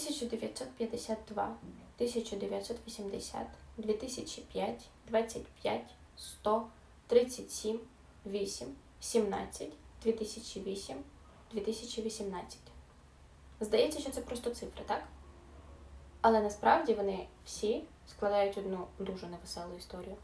1952, 1980, 2005, 25, 100, 37, 8, 17, 2008, 2018. Здається, що це просто цифри, так? Але насправді вони всі складають одну дуже невеселу історію.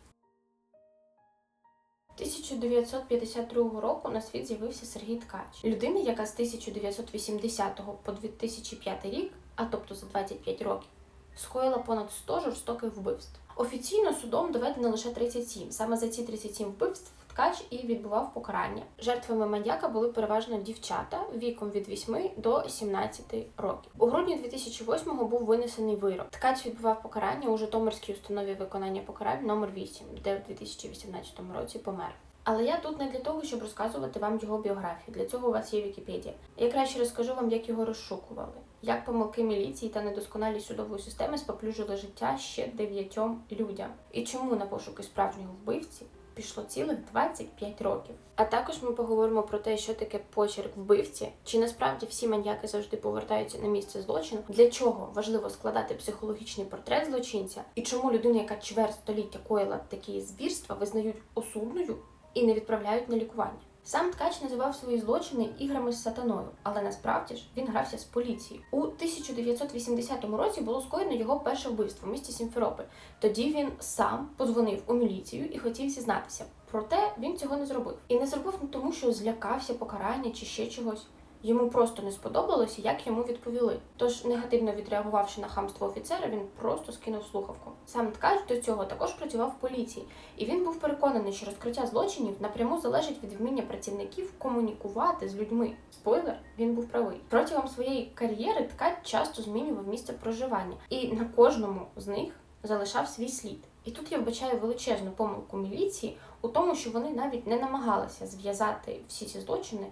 1952 року на світ з'явився Сергій Ткач, людина, яка з 1980 по 2005 рік, а тобто за 25 років, скоїла понад 100 жорстоких вбивств. Офіційно судом доведено лише 37. Саме за ці 37 вбивств ткач і відбував покарання. Жертвами маньяка були переважно дівчата віком від 8 до 17 років. У грудні 2008-го був винесений вирок. Ткач відбував покарання у Житомирській установі виконання покарань номер 8, де в 2018 році помер. Але я тут не для того, щоб розказувати вам його біографію. Для цього у вас є Вікіпедія. Я краще розкажу вам, як його розшукували, як помилки міліції та недосконалість судової системи споплюжили життя ще дев'ятьом людям, і чому на пошуки справжнього вбивці пішло цілих 25 років. А також ми поговоримо про те, що таке почерк вбивці, чи насправді всі маньяки завжди повертаються на місце злочину, для чого важливо складати психологічний портрет злочинця, і чому людина, яка чверть століття коїла такі звірства, визнають осудною і не відправляють на лікування. Сам ткач називав свої злочини іграми з сатаною, але насправді ж він грався з поліцією. У 1980 році було скоєно його перше вбивство в місті Сімферополь. Тоді він сам подзвонив у міліцію і хотів зізнатися. Проте він цього не зробив. І не зробив тому, що злякався покарання чи ще чогось. Йому просто не сподобалося, як йому відповіли. Тож, негативно відреагувавши на хамство офіцера, він просто скинув слухавку. Сам ткач до цього також працював в поліції, і він був переконаний, що розкриття злочинів напряму залежить від вміння працівників комунікувати з людьми. Спойлер, він був правий. Протягом своєї кар'єри ткач часто змінював місце проживання, і на кожному з них залишав свій слід. І тут я вбачаю величезну помилку міліції у тому, що вони навіть не намагалися зв'язати всі ці злочини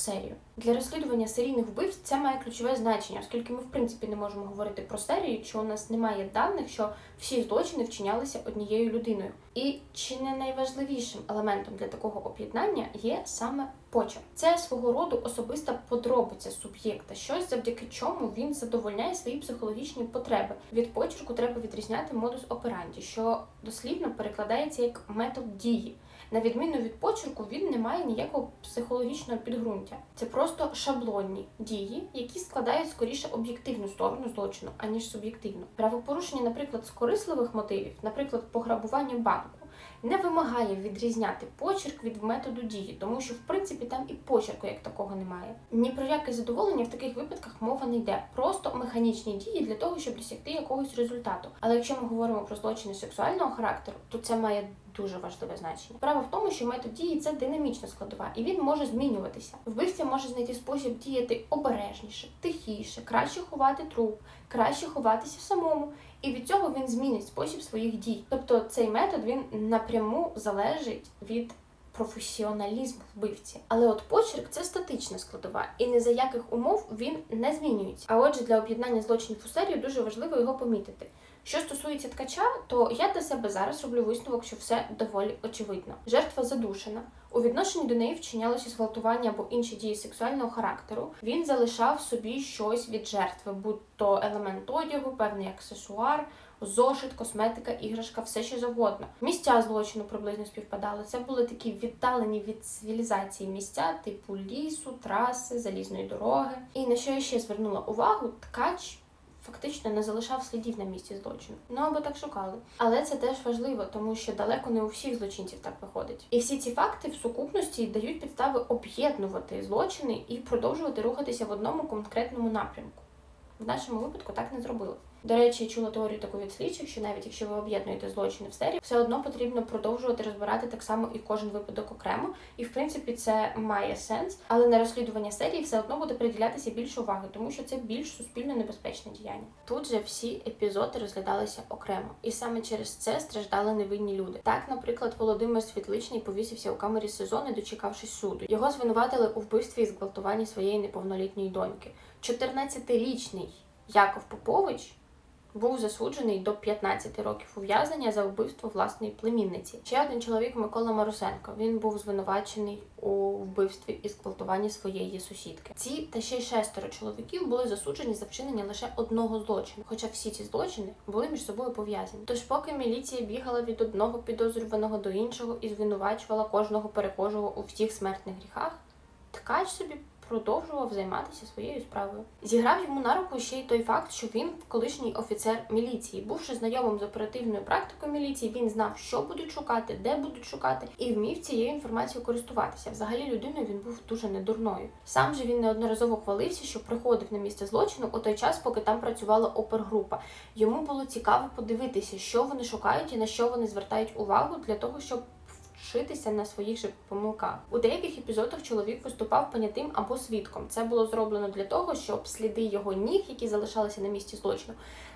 серію. Для розслідування серійних вбивств це має ключове значення, оскільки ми в принципі не можемо говорити про серію, якщо у нас немає даних, що всі злочини вчинялися однією людиною. І чи не найважливішим елементом для такого об'єднання є саме почерк. Це свого роду особиста подробиця суб'єкта, щось завдяки чому він задовольняє свої психологічні потреби. Від почерку треба відрізняти модус операнді, що дослівно перекладається як метод дії. На відміну від почерку, він не має ніякого психологічного підґрунтя. Це просто шаблонні дії, які складають скоріше об'єктивну сторону злочину, аніж суб'єктивну. Правопорушення, наприклад, з корисливих мотивів, наприклад, пограбування банку. Не вимагає відрізняти почерк від методу дії, тому що в принципі там і почерку як такого немає. Ні про яке задоволення в таких випадках мова не йде. Просто механічні дії для того, щоб досягти якогось результату. Але якщо ми говоримо про злочини сексуального характеру, то це має дуже важливе значення. Право в тому, що метод дії це динамічна складова, і він може змінюватися. Вбивця може знайти спосіб діяти обережніше, тихіше, краще ховати труп, краще ховатися самому. І від цього він змінить спосіб своїх дій. Тобто цей метод він напряму залежить від професіоналізму вбивці. Але от почерк це статична складова, і не за яких умов він не змінюється. А отже, для об'єднання злочинів у серію дуже важливо його помітити. Що стосується ткача, то я для себе зараз роблю висновок, що все доволі очевидно. Жертва задушена. У відношенні до неї вчинялося зґвалтування або інші дії сексуального характеру. Він залишав собі щось від жертви, будь то елемент одягу, певний аксесуар, зошит, косметика, іграшка, все що завгодно. Місця злочину приблизно співпадали. Це були такі віддалені від цивілізації місця, типу лісу, траси, залізної дороги. І на що я ще звернула увагу, ткач фактично не залишав слідів на місці злочину. Ну або так шукали. Але це теж важливо, тому що далеко не у всіх злочинців так виходить. І всі ці факти в сукупності дають підстави об'єднувати злочини і продовжувати рухатися в одному конкретному напрямку. В нашому випадку так не зробили. До речі, чула теорію таку від слідчих, що навіть якщо ви об'єднуєте злочини в серії, все одно потрібно продовжувати розбирати так само і кожен випадок окремо. І в принципі це має сенс, але на розслідування серії все одно буде приділятися більше уваги, тому що це більш суспільно небезпечне діяння. Тут же всі епізоди розглядалися окремо, і саме через це страждали невинні люди. Так, наприклад, Володимир Світличний повісився у камері СИЗО, не дочекавшись суду. Його звинуватили у вбивстві і зґвалтуванні своєї неповнолітньої доньки. 14-річний Яков Попович був засуджений до 15 років ув'язнення за вбивство власної племінниці. Ще один чоловік Микола Марусенко. Він був звинувачений у вбивстві і зґвалтуванні своєї сусідки. Ці та ще шестеро чоловіків були засуджені за вчинення лише одного злочину, хоча всі ці злочини були між собою пов'язані. Тож, поки міліція бігала від одного підозрюваного до іншого і звинувачувала кожного перехожого у всіх смертних гріхах, ткач собі продовжував займатися своєю справою. Зіграв йому на руку ще й той факт, що він колишній офіцер міліції. Бувши знайомим з оперативною практикою міліції, він знав, що будуть шукати, де будуть шукати, і вмів цією інформацією користуватися. Взагалі людиною він був дуже недурною. Сам же він неодноразово хвалився, що приходив на місце злочину у той час, поки там працювала опергрупа. Йому було цікаво подивитися, що вони шукають і на що вони звертають увагу для того, щоб вчитися на своїх же помилках. У деяких епізодах чоловік виступав понятим або свідком. Це було зроблено для того, щоб сліди його ніг, які залишалися на місці злочину,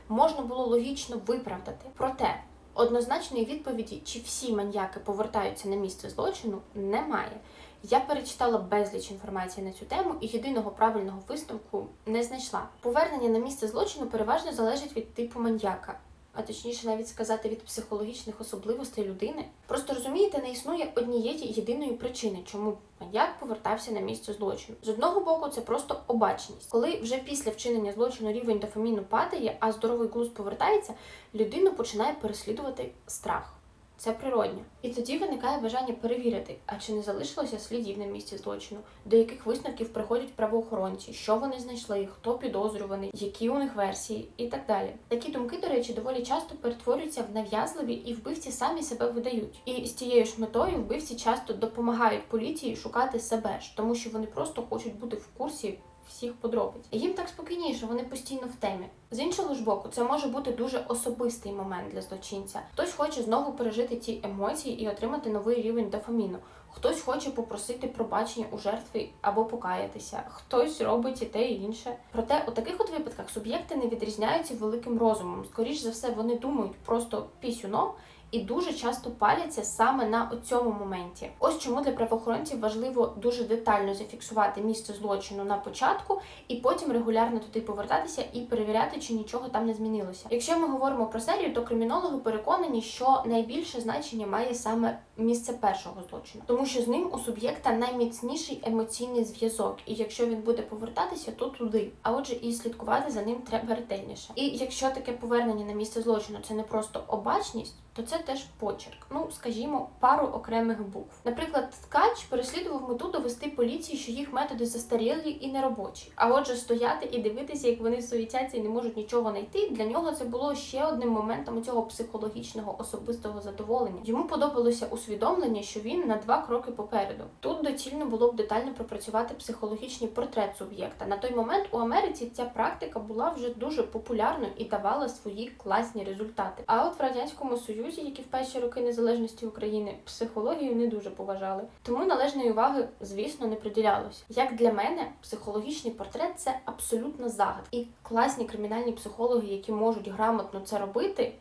можна було логічно виправдати. Проте однозначної відповіді, чи всі маньяки повертаються на місце злочину, немає. Я перечитала безліч інформації на цю тему і єдиного правильного висновку не знайшла. Повернення на місце злочину переважно залежить від типу маньяка а точніше навіть сказати від психологічних особливостей людини. Просто розумієте, не існує однієї єдиної причини, чому маньяк повертався на місце злочину. З одного боку, це просто обачність. Коли вже після вчинення злочину рівень дофаміну падає, а здоровий глузд повертається, людину починає переслідувати страх. Це природньо. І тоді виникає бажання перевірити, а чи не залишилося слідів на місці злочину, до яких висновків приходять правоохоронці, що вони знайшли, хто підозрюваний, які у них версії і так далі. Такі думки, до речі, доволі часто перетворюються в нав'язливі, і вбивці самі себе видають. І з цією ж метою вбивці часто допомагають поліції шукати себе ж, тому що вони просто хочуть бути в курсі всіх подробиць. Їм так спокійніше, вони постійно в темі. З іншого ж боку, це може бути дуже особистий момент для злочинця. Хтось хоче знову пережити ті емоції і отримати новий рівень дофаміну. Хтось хоче попросити пробачення у жертви або покаятися, хтось робить і те і інше. Проте у таких от випадках суб'єкти не відрізняються великим розумом. Скоріш за все, вони думають просто пісюном і дуже часто паляться саме на цьому моменті. Ось чому для правоохоронців важливо дуже детально зафіксувати місце злочину на початку і потім регулярно туди повертатися і перевіряти, чи нічого там не змінилося. Якщо ми говоримо про серію, то кримінологи переконані, що найбільше значення має саме місце першого злочину, тому що з ним у суб'єкта найміцніший емоційний зв'язок, і якщо він буде повертатися, то туди. А отже, і слідкувати за ним треба ретельніше. І якщо таке повернення на місце злочину це не просто обачність то це теж почерк. Ну, скажімо, пару окремих букв. Наприклад, ткач переслідував мету довести поліції, що їх методи застарілі і неробочі. А отже, стояти і дивитися, як вони суетяться і не можуть нічого знайти. Для нього це було ще одним моментом цього психологічного особистого задоволення. Йому подобалося усвідомлення, що він на два кроки попереду. Тут доцільно було б детально пропрацювати психологічний портрет суб'єкта. На той момент у Америці ця практика була вже дуже популярною і давала свої класні результати. А от в радянському союзі. Які в перші роки незалежності України психологію не дуже поважали. Тому належної уваги, звісно, не приділялось. Як для мене, психологічний портрет це абсолютно загад. І класні кримінальні психологи, які можуть грамотно це робити,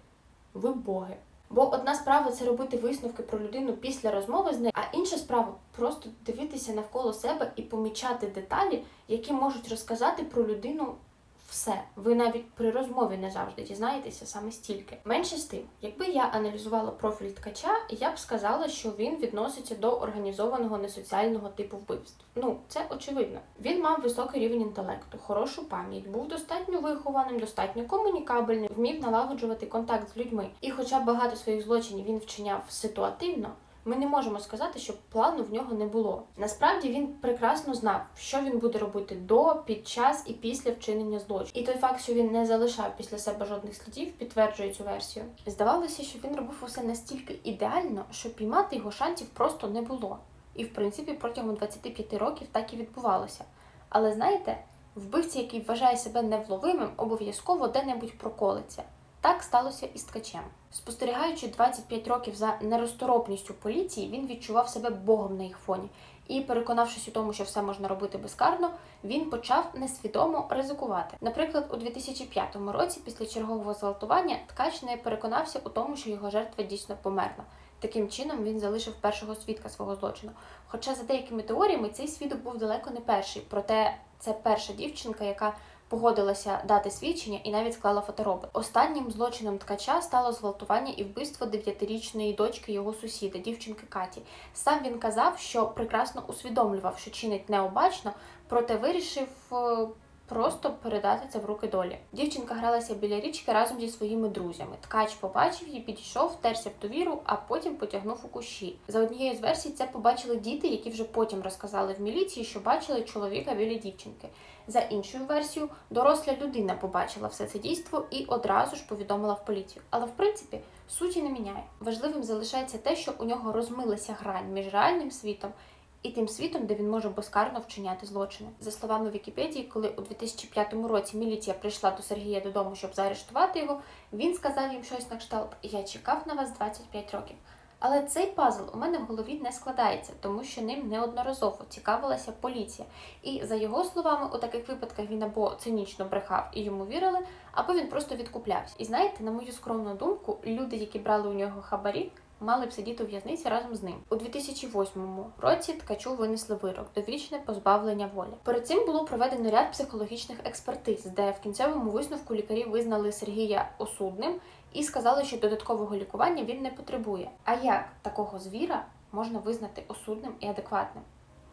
ви боги. Бо одна справа це робити висновки про людину після розмови з нею, а інша справа просто дивитися навколо себе і помічати деталі, які можуть розказати про людину все. Ви навіть при розмові не завжди дізнаєтеся саме стільки. Менше з тим, якби я аналізувала профіль ткача, я б сказала, що він відноситься до організованого несоціального типу вбивств. Ну, це очевидно. Він мав високий рівень інтелекту, хорошу пам'ять, був достатньо вихованим, достатньо комунікабельним, вмів налагоджувати контакт з людьми. І, хоча багато своїх злочинів він вчиняв ситуативно. Ми не можемо сказати, що плану в нього не було. Насправді він прекрасно знав, що він буде робити до, під час і після вчинення злочину. І той факт, що він не залишав після себе жодних слідів, підтверджує цю версію. Здавалося, що він робив усе настільки ідеально, що піймати його шансів просто не було. І в принципі протягом 25 років так і відбувалося. Але знаєте, вбивця, який вважає себе невловимим, обов'язково де-небудь проколиться. Так сталося і з ткачем. Спостерігаючи 25 років за неросторопністю поліції, він відчував себе богом на їх фоні. І, переконавшись у тому, що все можна робити безкарно, він почав несвідомо ризикувати. Наприклад, у 2005 році, після чергового зґвалтування, ткач не переконався у тому, що його жертва дійсно померла. Таким чином він залишив першого свідка свого злочину. Хоча, за деякими теоріями, цей свідок був далеко не перший, проте це перша дівчинка, яка погодилася дати свідчення і навіть склала фоторобот. Останнім злочином ткача стало зґвалтування і вбивство дев'ятирічної дочки його сусіда, дівчинки Каті. Сам він казав, що прекрасно усвідомлював, що чинить необачно, проте вирішив. Просто передати це в руки долі. Дівчинка гралася біля річки разом зі своїми друзями. Ткач побачив її, підійшов, втерся в довіру, а потім потягнув у кущі. За однією з версій, це побачили діти, які вже потім розказали в міліції, що бачили чоловіка біля дівчинки. За іншою версією, доросла людина побачила все це дійство і одразу ж повідомила в поліцію. Але в принципі суті не міняє. Важливим залишається те, що у нього розмилася грань між реальним світом і тим світом, де він може безкарно вчиняти злочини. За словами Вікіпедії, коли у 2005 році міліція прийшла до Сергія додому, щоб заарештувати його, він сказав їм щось на кшталт: Я чекав на вас 25 років. Але цей пазл у мене в голові не складається, тому що ним неодноразово цікавилася поліція. І за його словами, у таких випадках він або цинічно брехав і йому вірили, або він просто відкуплявся. І знаєте, на мою скромну думку, люди, які брали у нього хабарі, мали б сидіти у в'язниці разом з ним. У 2008 році ткачу винесли вирок довічне позбавлення волі. Перед цим було проведено ряд психологічних експертиз, де в кінцевому висновку лікарі визнали Сергія осудним і сказали, що додаткового лікування він не потребує. А як такого звіра можна визнати осудним і адекватним?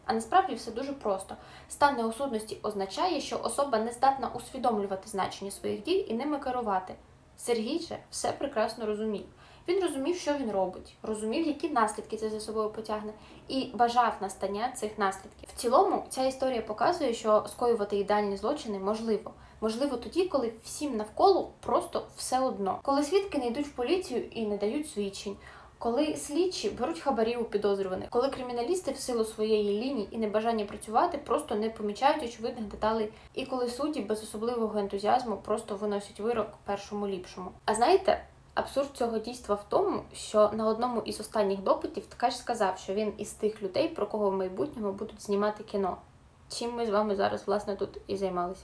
А насправді все дуже просто. Стан неосудності означає, що особа не здатна усвідомлювати значення своїх дій і ними керувати. Сергій же все прекрасно розумів. Він розумів, що він робить, розумів, які наслідки це за собою потягне, і бажав настання цих наслідків. В цілому, ця історія показує, що скоювати ідеальні злочини можливо. Можливо, тоді, коли всім навколо просто все одно, коли свідки не йдуть в поліцію і не дають свідчень. Коли слідчі беруть хабарі у підозрюваних, коли криміналісти в силу своєї лінії і небажання працювати просто не помічають очевидних деталей, і коли судді без особливого ентузіазму просто виносять вирок першому ліпшому. А знаєте, абсурд цього дійства в тому, що на одному із останніх допитів ткач сказав, що він із тих людей, про кого в майбутньому будуть знімати кіно. Чим ми з вами зараз власне тут і займалися.